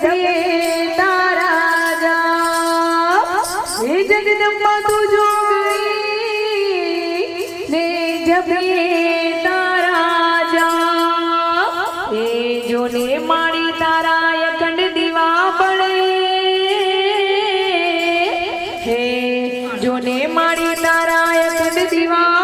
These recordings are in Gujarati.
જગી તારા જા હે જગદંબા તું જોગી ને જબી તારા હે જોને મારી તારા અખંડ દીવા પડે હે, જોને મારી તારા અખંડ દીવા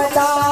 拜拜